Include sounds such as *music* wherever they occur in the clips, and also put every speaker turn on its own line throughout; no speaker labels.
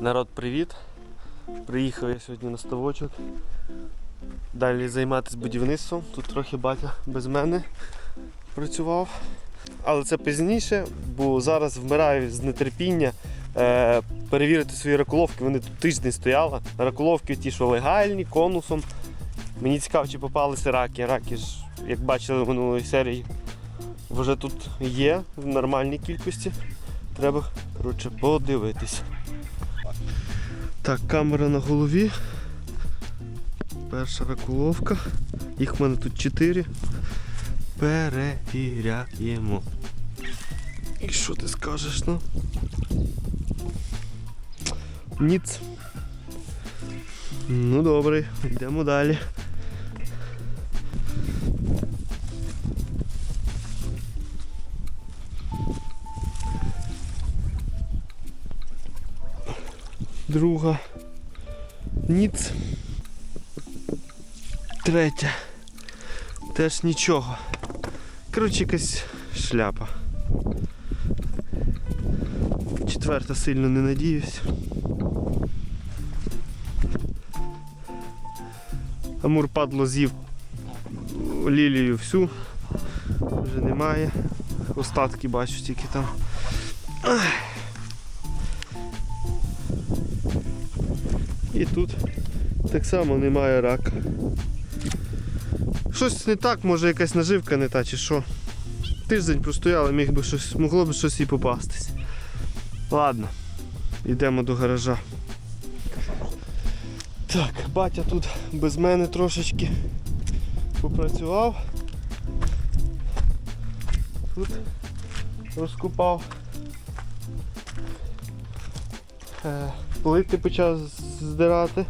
Народ, привіт! Приїхав я сьогодні на ставочок. Далі займатися будівництвом. Тут трохи батя без мене працював. Але це пізніше, бо зараз вмираю з нетерпіння е, перевірити свої раколовки. Вони тут тиждень стояли. Раколовки ті, що легальні, конусом. Мені цікаво, чи попалися раки. Раки ж, як бачили в минулої серії, вже тут є в нормальній кількості. Треба коротше, подивитись. Так, камера на голові. Перша ракуловка. Їх в мене тут 4. Перевіряємо. І що ти скажеш, ну? Ніц. Ну добре, йдемо далі. Друга. Ніц. Третя. Теж нічого. Коротше, якась шляпа. Четверта сильно не надіюсь. Амур падло з'їв лілію всю. Вже немає. Остатки бачу тільки там. І тут так само немає рака. Щось не так, може якась наживка не та чи що. Тиждень простояли, міг би щось, могло б щось і попастись. Ладно, йдемо до гаража. Так, батя тут без мене трошечки попрацював. Тут розкопав. Е, Плити почав здирати.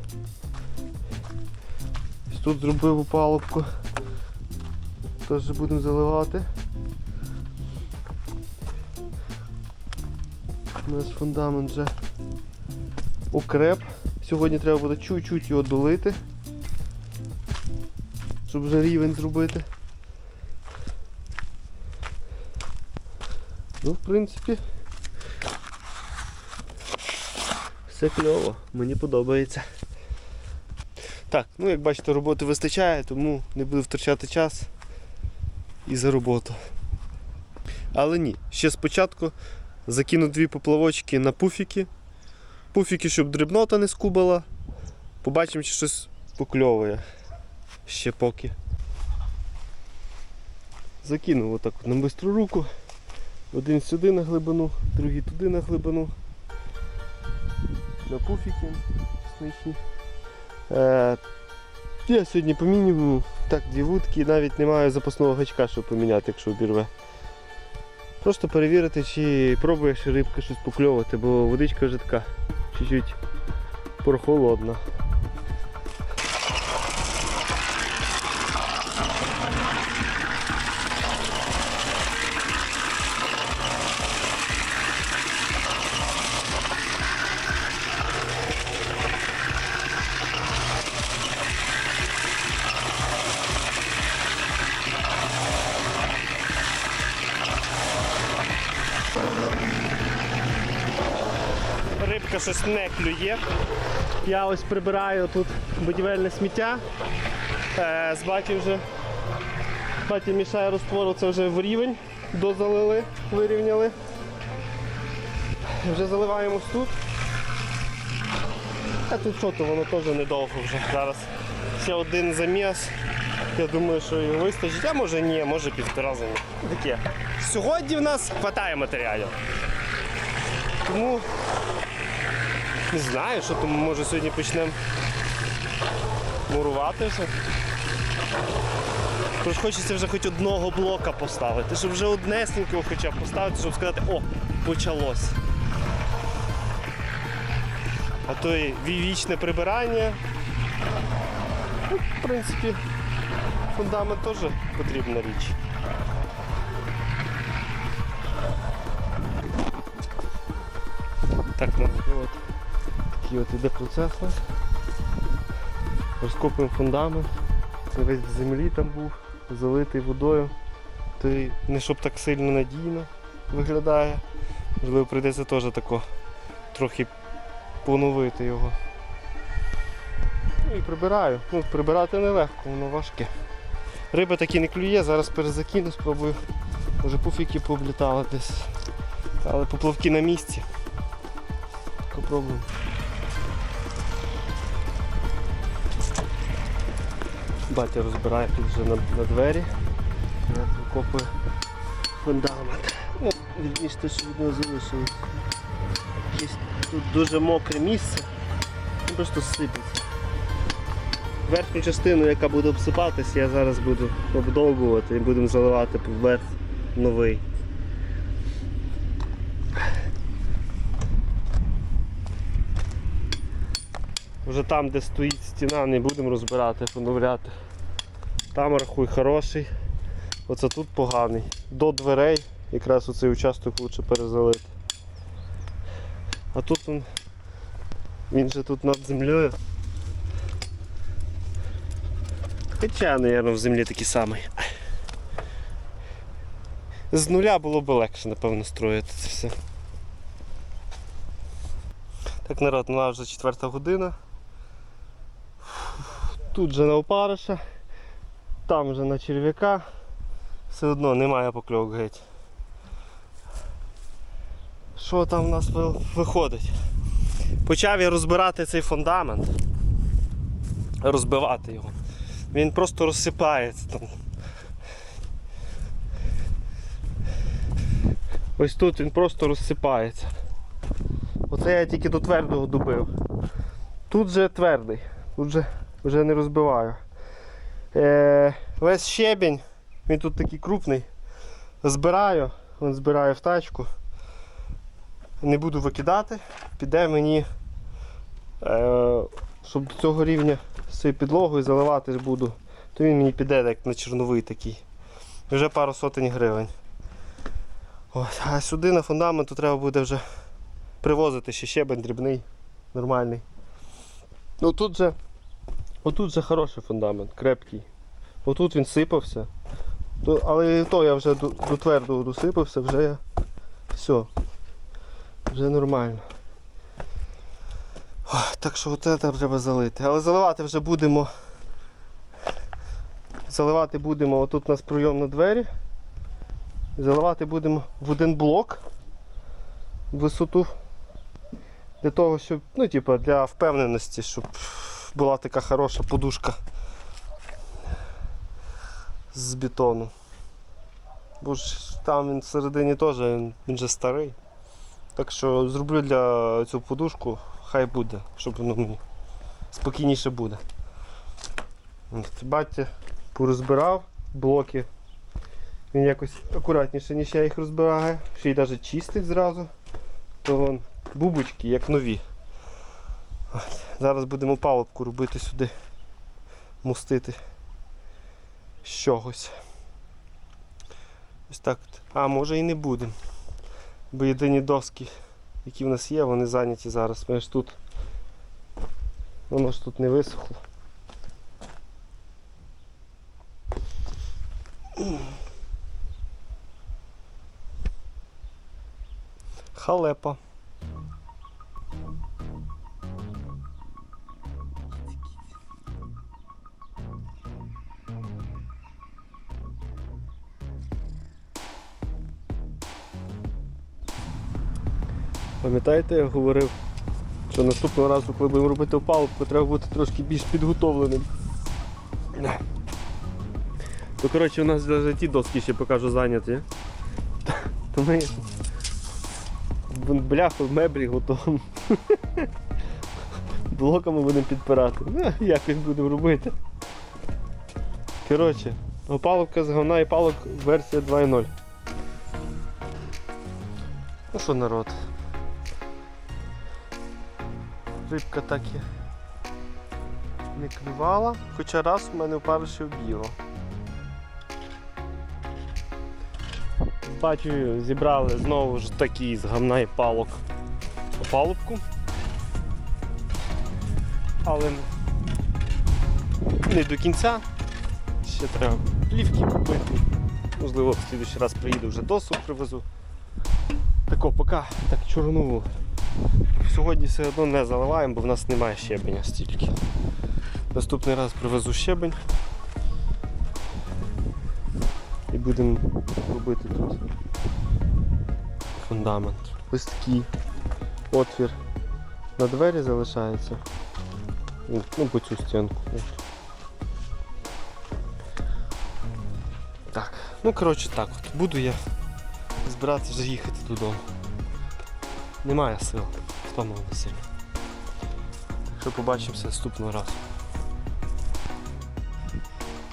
Тут зробив опалубку. Теж будемо заливати. У нас фундамент вже окреп. Сьогодні треба буде чуть-чуть його долити, щоб вже рівень зробити. Ну, в принципі, все кльово, мені подобається. Так, ну як бачите, роботи вистачає, тому не буду втрачати час і за роботу. Але ні, ще спочатку закину дві поплавочки на пуфіки. Пуфіки, щоб дрібнота не скубала. Побачимо, чи щось покльовує. Ще поки. Закинув отак на бистру руку. Один сюди на глибину, другий туди на глибину. На пуфіки чесничні. Е, я сьогодні по мінімуму, так дві вудки, навіть не маю запасного гачка, щоб поміняти, якщо обірве. Просто перевірити, чи пробує ще рибка щось покльовувати, бо водичка вже така чуть-чуть прохолодна. Я ось прибираю тут будівельне сміття. Е, з баті вже баті мішає розтвору, це вже в рівень, дозалили, вирівняли. Вже заливаємось тут. А тут що то воно теж недовго вже. Зараз ще один заміс. Я думаю, що його вистачить, а може ні, може півтора заміс. Таке. Сьогодні в нас вистачає матеріалів. Тому не знаю, що там може сьогодні почнемо мурувати вже. Тож хочеться вже хоч одного блока поставити, щоб вже однесенького хоча б поставити, щоб сказати, о, почалось. А то і вічне прибирання. Ну, в принципі, фундамент теж потрібна річ. Так, ну такий от іде процес. Розкопуємо фундамент. Весь в землі там був, залитий водою. То й не щоб так сильно надійно виглядає. Можливо, прийдеться теж тако трохи поновити його. Ну і прибираю. Ну, прибирати нелегко, воно важке. Риба таки не клює, зараз перезакину, спробую. Може пуфіки пооблітали десь. Але поплавки на місці. Попробуємо. Батя розбирає тут вже на, на двері. Я викопую фундамент. Ну, вірніше те, від нього залишилось. Тут дуже мокре місце. Ну, Просто сипеться. Верхню частину, яка буде обсипатись, я зараз буду обдовбувати і будемо заливати вверх новий. Вже там, де стоїть стіна, не будемо розбирати, поновляти. Там рахуй хороший. Оце тут поганий. До дверей якраз оцей участок лучше перезалити. А тут він, він же тут над землею. Хоча, мабуть, в землі такий самий. З нуля було б легше, напевно, строїти це все. Так, народ, ну, вже четверта година. Тут же на опариша, там вже на черв'яка. Все одно немає покльовок геть. Що там в нас виходить? Почав я розбирати цей фундамент. Розбивати його. Він просто розсипається там. Ось тут він просто розсипається. Оце я тільки до твердого добив. Тут же твердий, тут же вже не розбиваю. Е, весь щебінь, він тут такий крупний. Збираю, він збираю в тачку. Не буду викидати, піде мені, е, щоб до цього рівня з цією підлогою заливати буду, то він мені піде як на чорновий такий. Вже пару сотень гривень. Ось, а сюди на фундамент треба буде вже привозити ще щебень дрібний, нормальний. Ну тут же, отут же хороший фундамент, крепкий. Отут він сипався. Але то я вже до, до твердого досипався, вже я все. Вже нормально. Ой, так що оце треба залити. Але заливати вже будемо. Заливати будемо, отут у нас прийом на двері. Заливати будемо в один блок висоту. Для того, щоб, ну, типу, для впевненості, щоб була така хороша подушка з бетону. Бо ж там він всередині теж, він, же старий. Так що зроблю для цю подушку, хай буде, щоб воно мені спокійніше буде. Бачите, порозбирав блоки. Він якось акуратніше, ніж я їх розбираю. Ще й навіть чистить зразу. То вон бубочки, як нові. От. Зараз будемо палубку робити сюди, мустити з чогось. Ось так. А може і не будемо. Бо єдині доски, які в нас є, вони зайняті зараз. Ми ж тут. Воно ж тут не висохло. Халепа. Пам'ятаєте, я говорив, що наступного разу, коли будемо робити опалубку, треба бути трошки більш підготовленим. То коротше у нас навіть ті доски ще покажу зайняті. То ми бляху в меблі готовимо. Блоками будемо підпирати. Ну, якось будемо робити. Коротше, опалубка з говна і палок версія 2.0. Ну що народ? Рибка так і не клювала, хоча раз в мене в париші. Бачу, зібрали знову ж такі з гамна і палок опалубку. Але не до кінця. Ще треба плівки купити. Можливо, в слідуючий раз приїду вже досуг привезу. Тако, поки так чорнову. Сьогодні все одно не заливаємо, бо в нас немає щебеня стільки. Наступний раз привезу щебень. І будемо робити тут фундамент. Такий отвір на двері залишається. Ну, по цю стінку. Так, ну коротше так от. Буду я збиратися вже їхати додому. Немає сил, втомлений. Так що побачимося наступного разу.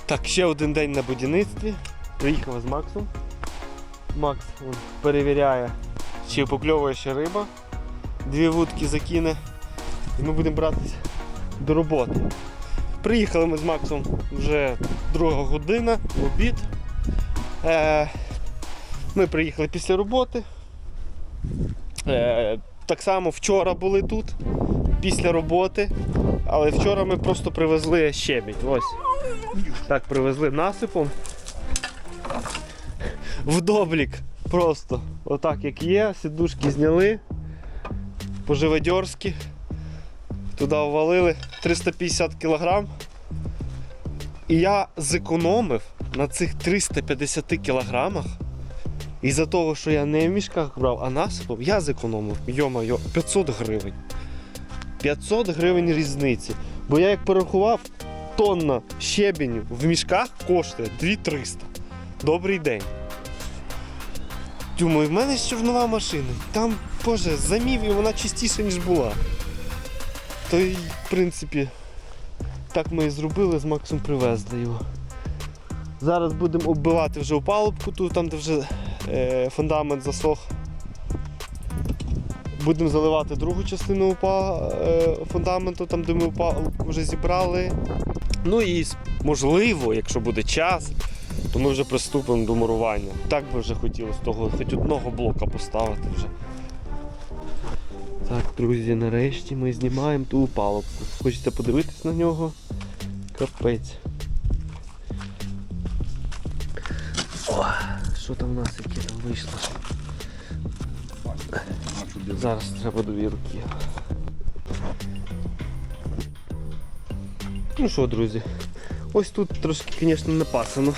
Так, ще один день на будівництві. Приїхав з Максом. Макс вон, перевіряє, чи покльовує ще риба. Дві вудки закине. І ми будемо братися до роботи. Приїхали ми з Максом вже друга година, в обід. Е, ми приїхали після роботи. Е, так само вчора були тут, після роботи. Але вчора ми просто привезли щебінь. Ось. Так, привезли насипом. В доблік. Просто отак як є, сідушки зняли. По-живодьорськи. Туди ввалили 350 кг. І я зекономив на цих 350 кілограмах. Із-за того, що я не в мішках брав, а насипом, я зекономив, йо-моє, 500 гривень. 500 гривень різниці. Бо я як порахував, тонна щебеню в мішках коштує 2300. Добрий день. Думаю, в мене ще нова машина. Там, боже, замів і вона чистіша, ніж була. То й, в принципі, так ми і зробили, з Максом привезли його. Зараз будемо оббивати вже опалубку, тут там, де вже фундамент засох. Будемо заливати другу частину опа, е, фундаменту, там де ми вже зібрали. Ну і можливо, якщо буде час, то ми вже приступимо до мурування. Так би вже хотілося того, хоч одного блока поставити вже. Так, друзі, нарешті ми знімаємо ту опалубку. Хочете подивитись на нього? Капець. Що там в нас, яке там вийшло? Зараз треба дві руки. Ну що, друзі, ось тут трошки, звісно, напасано.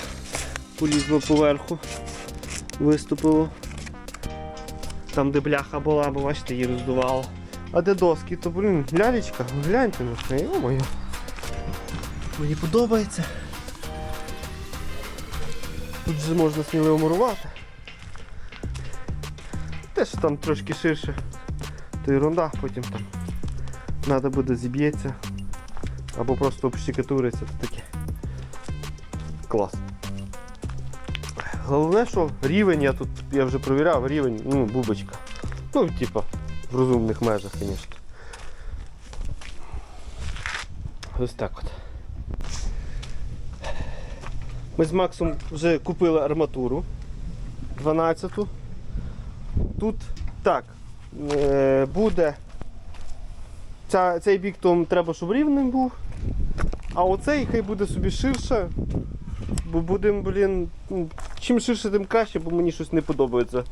Полізло поверху, виступило. Там, де бляха була, бо бачите, її роздувало. А де доски, то, блін, лялечка, гляньте на це, йо-моє. Мені подобається. Тут же можна сміливо мурувати. Те, що там трошки ширше, то ерунда, потім там треба буде зіб'ється. Або просто общикатуриться, то таке. Клас. Головне, що рівень, я тут я вже провіряв, рівень, ну, бубочка. Ну, типа, в розумних межах, звісно. Ось так от. Ми з Максом вже купили арматуру 12-ту. Тут так, е, буде. Ця, цей бік там треба, щоб рівним був. А оцей хай буде собі ширше. Бо будемо, блін, ну, чим ширше, тим краще, бо мені щось не подобається.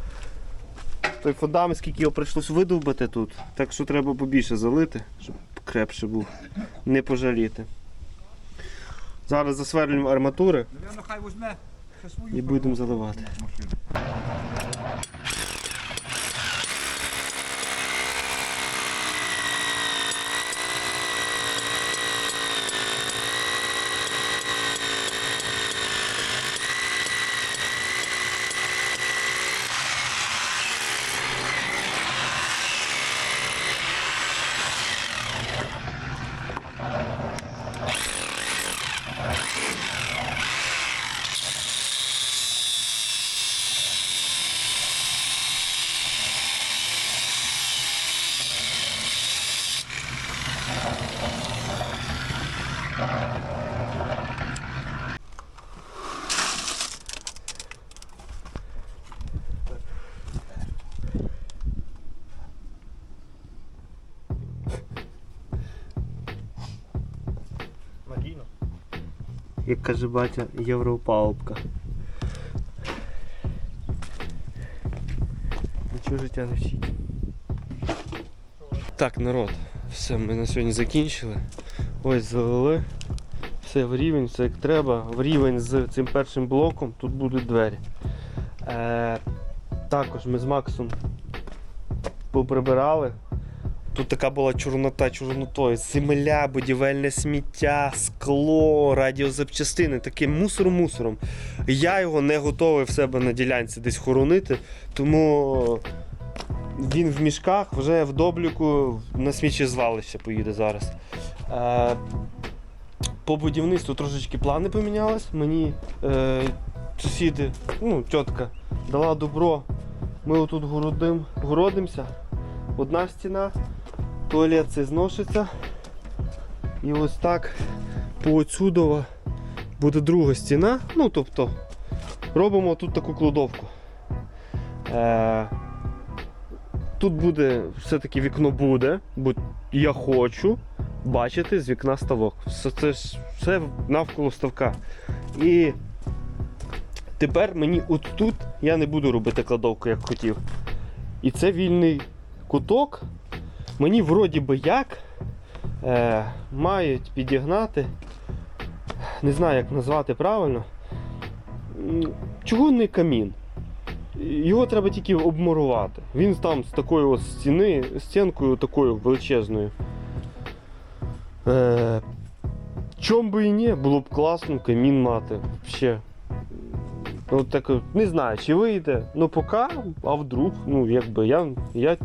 Той фундамент, скільки його прийшлось видовбати тут. Так що треба побільше залити, щоб крепше був. Не пожаліти. Зараз засверлюємо арматури і будемо заливати. Як каже батя, європалубка. Нічого життя не вчить. Так, народ, все, ми на сьогодні закінчили. Ось залили. Все в рівень, все як треба. В рівень з цим першим блоком тут будуть двері. Е, також ми з Максом поприбирали. Тут така була чорнота чорнотою. Земля, будівельне сміття, скло, радіозапчастини, таким мусором-мусором. Я його не готовий в себе на ділянці десь хоронити, тому він в мішках вже в добліку на сміттєзвалище поїде зараз. Е, по будівництву трошечки плани помінялись. Мені е, сусіди, ну, тітка, дала добро. Ми отут городим, городимося. Одна стіна, туалет цей зноситься. І ось так по буде друга стіна. Ну, тобто, робимо тут таку кладовку. Е, тут буде, все-таки вікно буде, бо я хочу бачити з вікна ставок. Все, це ж все навколо ставка. І тепер мені от тут я не буду робити кладовку, як хотів. І це вільний куток. Мені вроді би як е, мають підігнати. Не знаю, як назвати правильно. Не камін? Його треба тільки обмурувати. Він там з такою ось стіни, стінкою такою величезною. Е, чом би і ні, було б класно камін мати. Ще. Ну, так, не знаю, чи вийде. Ну поки, а вдруг, ну якби я, я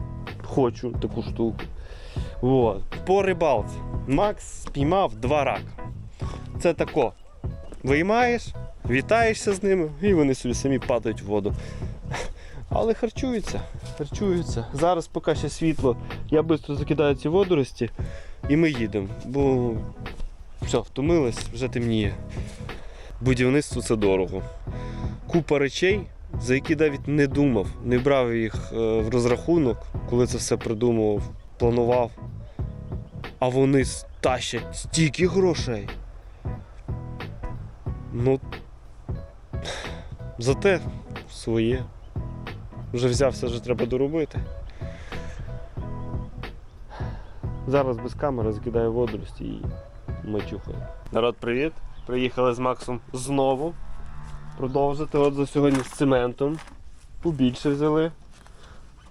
хочу таку штуку. Вот. По рибалці. Макс спіймав два рака. Це тако. Виймаєш, вітаєшся з ними, і вони собі самі падають в воду. Але харчуються, харчуються. Зараз, поки ще світло, я швидко закидаю ці водорості і ми їдемо. Бо все, втомились, вже темніє. Будівництво це дорого. Купа речей, за які навіть не думав, не брав їх е, в розрахунок, коли це все придумував, планував. А вони тащать стільки грошей. Ну, зате своє. Вже взявся, вже треба доробити. Зараз без камери закидаю водорості і мачухаю. Народ, привіт! Приїхали з Максом знову. Продовжити от за сьогодні з цементом. Побільше взяли.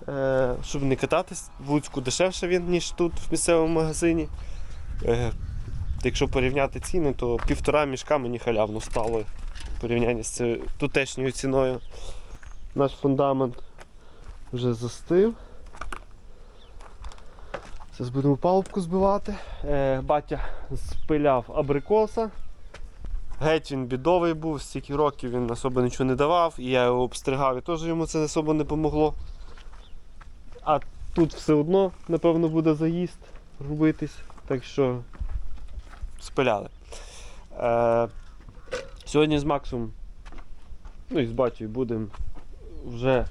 Е, щоб не кататись, в Луцьку дешевше він, ніж тут в місцевому магазині. Е, якщо порівняти ціни, то півтора мішка мені халявно стало в порівнянні з цією тутешньою ціною. Наш фундамент вже застив. Зараз будемо палубку збивати. Е, батя спиляв абрикоса. Геть він бідовий був, стільки років він особо нічого не давав, і я його обстригав, і теж йому це особо не помогло. А тут все одно, напевно, буде заїзд робитись, так що спиляли. Е, сьогодні з Максом, ну і з батьком будемо вже,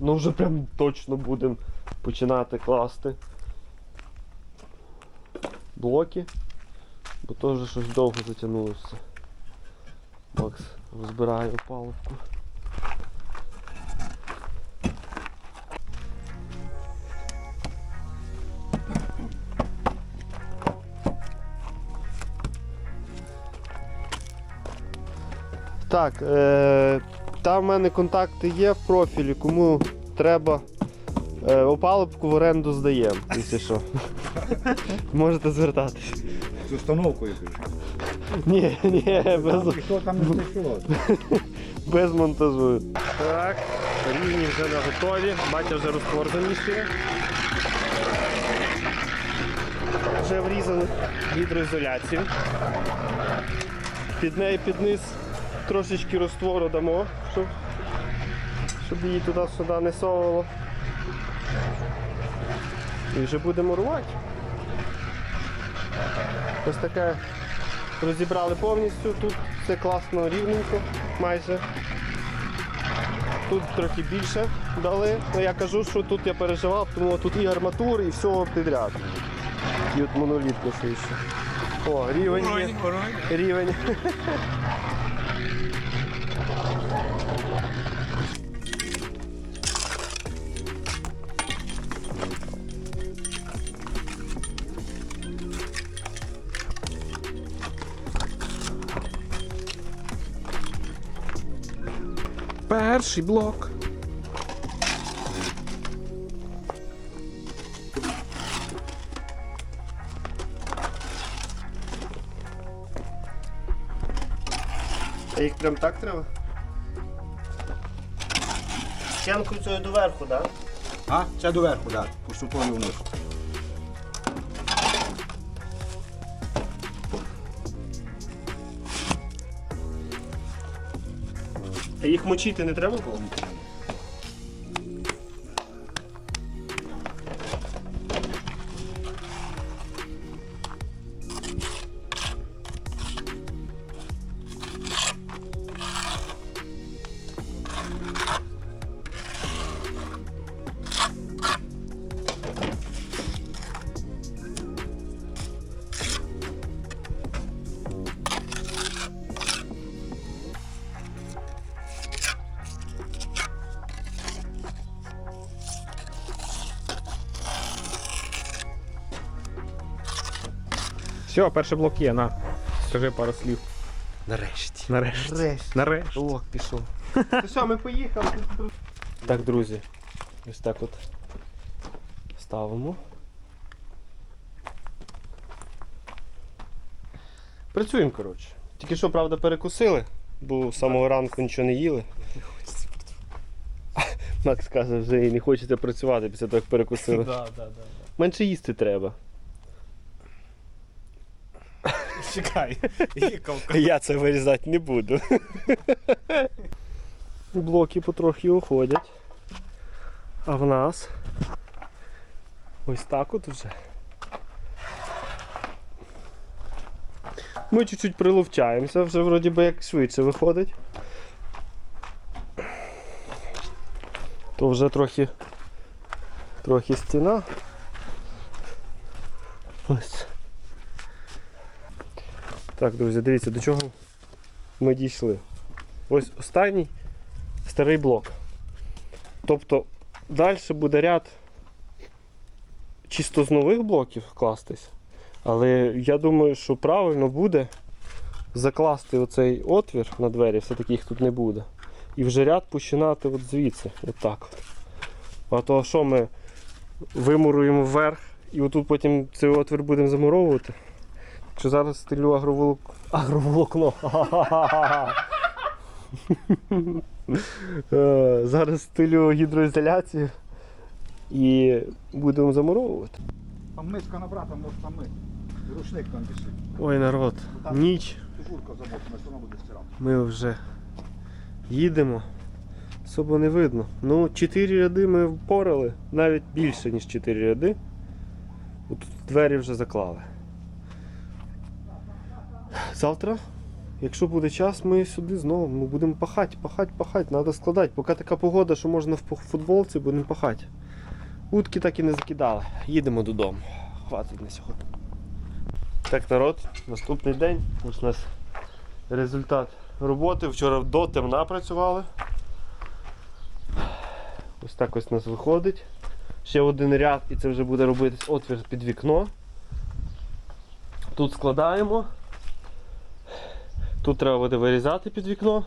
ну вже прям точно будемо починати класти блоки, бо теж щось довго затягнулося. Макс розбирає палубку. Так, е, там в мене контакти є в профілі, кому треба е, опалубку в оренду здаємо, якщо що. *laughs* Можете звертатись.
З установкою пишу. *laughs*
Ні, ні, без,
там не *laughs*
без монтажу. Так, рівні вже не готові. Батя вже розтвор заміщує. Вже врізали гідроізоляцію. Під неї під низ трошечки розтвору дамо, щоб, щоб її туди-сюди не совало. І вже будемо рвати. Ось таке розібрали повністю, тут все класно рівненько майже. Тут трохи більше дали. Ну я кажу, що тут я переживав, тому тут і арматури, і всього підряд. І от монолітно все ще. О, рівень є. Рівень.
Перший блок.
А їх прям так треба? Стінку цю доверху, так?
А? Це доверху, так. Поступово вниз.
Їх мочити не треба було?
Все, перший блок є, на. Скажи пару слів.
Нарешті.
Нарешті.
Нарешті.
Нарешті.
Блок пішов. Ну що, ми поїхали. Так, друзі, ось так от ставимо. Працюємо, коротше. Тільки що, правда, перекусили, бо з самого ранку нічого не їли. Макс каже, вже і не хочеться працювати після того, як перекусили.
Да, да, да.
Менше їсти треба. *laughs*
Чекай. Їкавка.
Я це вирізати не буду. *laughs* Блоки потрохи уходять. А в нас ось так от вже. Ми чуть-чуть приловчаємося, вже вроді би як швидше виходить. То вже трохи трохи стіна. Ось. Так, друзі, дивіться, до чого ми дійшли. Ось останній старий блок. Тобто далі буде ряд чисто з нових блоків кластись. Але я думаю, що правильно буде закласти оцей отвір на двері, все-таки їх тут не буде. І вже ряд починати от звідси. От так. А то що ми вимуруємо вверх і отут потім цей отвір будемо замуровувати. Що зараз стелю агроволок... агроволокно. Е, Зараз стелю гідроізоляцію і будемо замуровувати.
Там миска набрата, може там ми. Рушник там висить.
Ой, народ, ніч.
Буде стирати.
Ми вже їдемо. Особо не видно. Ну, 4 ряди ми впорали, навіть більше, ніж 4 ряди. Тут двері вже заклали. Завтра, якщо буде час, ми сюди знову ми будемо пахати, пахати, пахати, треба складати. Поки така погода, що можна в футболці, будемо пахати. Утки так і не закидали. Їдемо додому. Хватить на сьогодні. Так, народ, наступний день. Ось у нас результат роботи. Вчора до темна працювали. Ось так ось у нас виходить. Ще один ряд і це вже буде робитись отвір під вікно. Тут складаємо. Тут треба буде вирізати під вікно.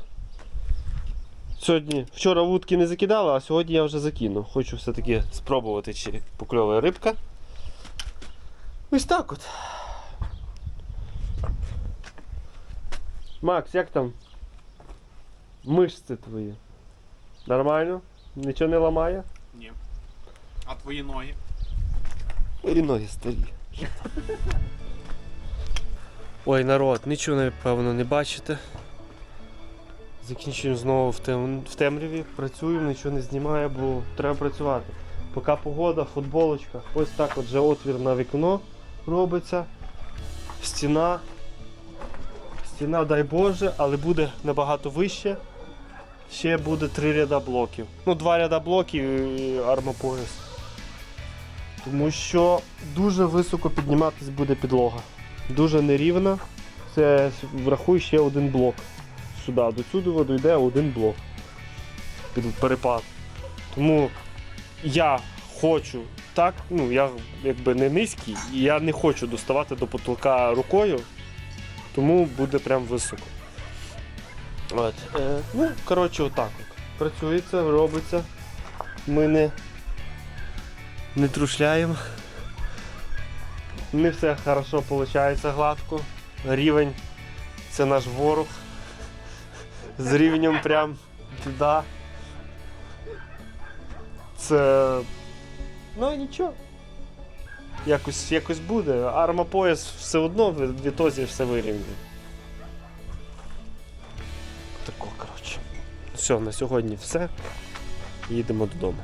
Сьогодні, вчора вудки не закидали, а сьогодні я вже закину. Хочу все-таки спробувати, чи покльовує рибка. Ось так от. Макс, як там? Мишці твої. Нормально? Нічого не ламає?
Ні. А твої ноги?
І ноги старі. Ой, народ, нічого напевно не бачите. Закінчуємо знову в, тем... в темряві, працюємо, нічого не знімає, бо треба працювати. Поки погода, футболочка. Ось так от вже отвір на вікно робиться. Стіна. Стіна, дай Боже, але буде набагато вище. Ще буде три ряда блоків. Ну, два ряда блоків і армопояс. Тому що дуже високо підніматись буде підлога. Дуже нерівна. Це врахуй ще один блок. Сюди, до сюди дійде один блок. Під перепад. Тому я хочу так, ну я якби не низький, і я не хочу доставати до потолка рукою, тому буде прям високо. От, е, ну, коротше, отак от. працюється, робиться. Ми не, не трушляємо. Не все хорошо виходить гладко. Рівень це наш ворог. З рівнем прям туди. Це. Ну нічого. Якось, якось буде. Армопояс все одно в відтозі все вирівнює. Тако, коротше. Все, на сьогодні все. Їдемо додому.